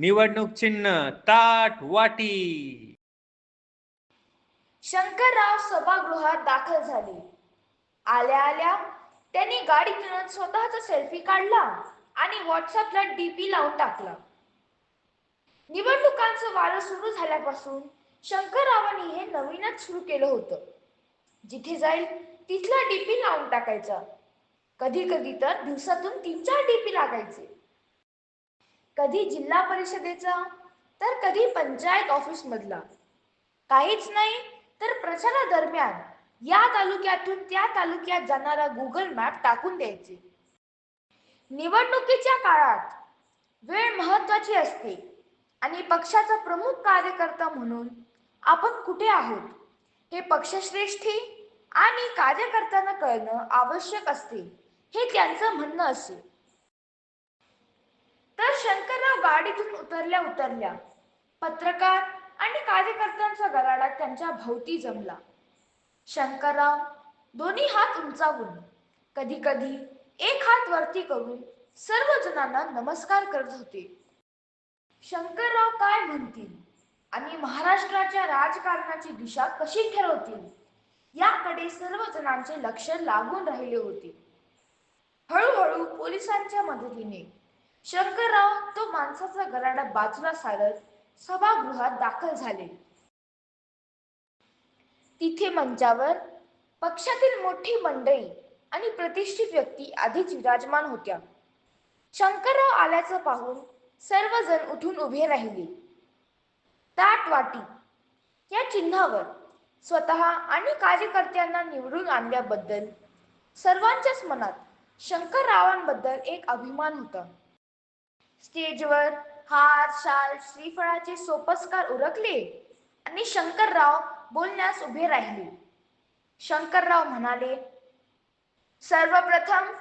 निवडणूक चिन्ह ताट वाटी. शंकरराव सभागृहात दाखल झाले. आल्या आल्या त्यांनी गाडीतून स्वतःचा सेल्फी काढला आणि व्हॉट्सअपला डीपी लावून टाकला. निवडणुकांचं वारं सुरू झाल्यापासून शंकररावांनी हे नवीनच सुरू केलं होतं. जिथे जाईल तिथला डीपी लावून टाकायचा. कधी कधी तर दिवसातून तीन चार डीपी लागायचे. कधी जिल्हा परिषदेचा तर कधी पंचायत ऑफिस मधला काहीच नाही तर प्रचारादरम्यान या तालुक्यातून त्या तालुक्यात जाणारा गुगल मॅप टाकून द्यायचे. निवडणुकीच्या काळात वेळ महत्वाची असते आणि पक्षाचा प्रमुख कार्यकर्ता म्हणून आपण कुठे आहोत हे पक्षश्रेष्ठी आणि कार्यकर्त्यांना कळणं आवश्यक असते हे त्यांचं म्हणणं असे तर शंकरराव गाडीतून उतरल्या उतरल्या पत्रकार आणि कार्यकर्त्यांचा गराडा त्यांच्या भोवती जमला. शंकरराव दोन्ही हात उंचावून कधी कधी एक हात वरती करून सर्व जणांना नमस्कार करत होते. शंकरराव काय म्हणतील? आणि महाराष्ट्राच्या राजकारणाची दिशा कशी ठरवतील? याकडे सर्व जणांचे लक्ष लागून राहिले होते. हळूहळू पोलिसांच्या मदतीने शंकरराव तो माणसाचा गराडा बाजूला सारत सभागृहात दाखल झाले. तिथे मंचावर पक्षातील मोठी मंडळी आणि प्रतिष्ठित व्यक्ती आधीच विराजमान होत्या. शंकरराव आल्याचं पाहून सर्वजण उठून उभे राहिले. ताट वाटी या चिन्हावर स्वतः आणि कार्यकर्त्यांना निवडून आणल्याबद्दल सर्वांच्याच मनात शंकररावांबद्दल एक अभिमान होता. स्टेजवर हार शाल श्रीफळाचे सोपस्कार उरकले आणि शंकरराव बोलण्यास उभे राहिले. शंकरराव म्हणाले सर्वप्रथम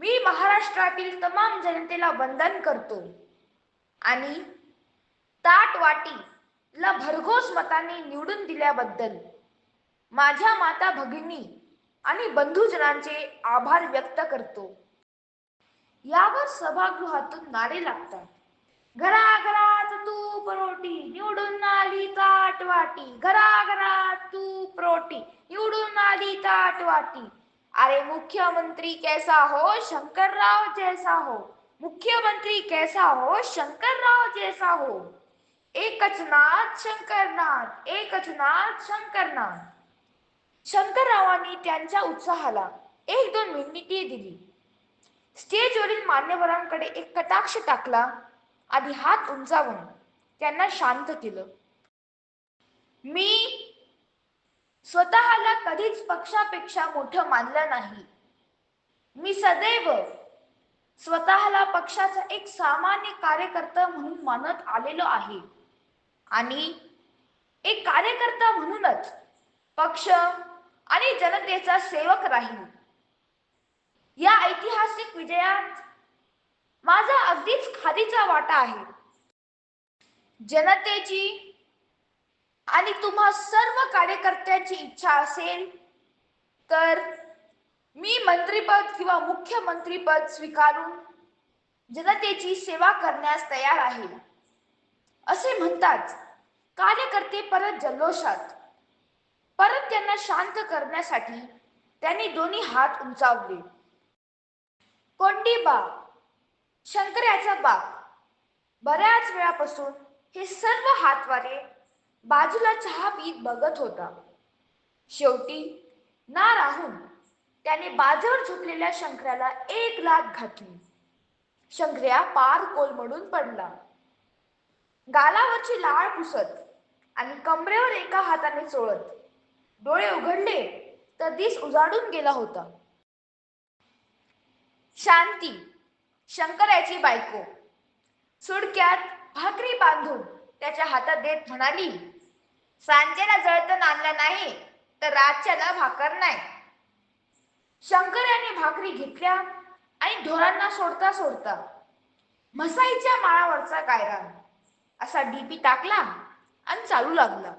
मी महाराष्ट्रातील तमाम जनतेला वंदन करतो आणि ताट वाटी ला भरघोस मताने निवडून दिल्याबद्दल माझ्या माता भगिनी आणि बंधुजनांचे आभार व्यक्त करतो. यावर सभागृहातून नारे लागतात. घराघरात तूप रोटी निवडून आली ताट वाटी. घराघरात तूप रोटी निवडून आली ताट वाटी. अरे मुख्यमंत्री कैसा हो? शंकरराव जैसा हो. मुख्यमंत्री कैसा हो? शंकरराव जैसा हो. एकच नाथ शंकरनाथ एकच नाथ शंकरनाथ. शंकररावांनी त्यांच्या उत्साहाला एक दोन मिनिटे दिली. स्टेजवरील मान्यवरांकडे एक कटाक्ष टाकला आणि हात उंचावून त्यांना शांत केलं. मी स्वतःला कधीच पक्षापेक्षा मोठं मानलं नाही. मी सदैव स्वतःला पक्षाचा एक सामान्य कार्यकर्ता म्हणून मानत आलेलो आहे. आणि एक कार्यकर्ता म्हणूनच पक्ष आणि जनतेचा सेवक राहील विजयात माझा अगदीच खादीचा वाटा आहे. जनतेची आणि तुम्हा सर्व कार्यकर्त्यांची इच्छा असेल तर मी मंत्रीपद किंवा मुख्यमंत्रीपद स्वीकारून जनतेची सेवा करण्यास तयार आहे. असे म्हणतात कार्यकर्ते परत जल्लोषात परत त्यांना शांत करण्यासाठी त्यांनी दोन्ही हात उंचावले. कोंडीबा शंकर्याचा बाप बऱ्याच वेळापासून हे सर्व हातवारे बाजूला चहा पीत बघत होता. शेवटी ना राहून त्याने बाजूवर झोपलेल्या शंकराला एक लात घातली. शंकर्या पार कोलमडून पडला. गालावरची लाळ पुसत आणि कमरेवर एका हाताने चोळत. डोळे उघडले तर दिस उजाडून गेला होता. शांती शंकराची बायको. सुडक्यात भाकरी बांधून त्याच्या हातात देत म्हणाली सांजेला जळतण आणलं नाही तर रातच्याला भाकर नाही. शंकर याने भाकरी घेतल्या आणि ढोरांना सोडता सोडता मसाईच्या माळावरचा कायरा असा डीपी टाकला आणि चालू लागला.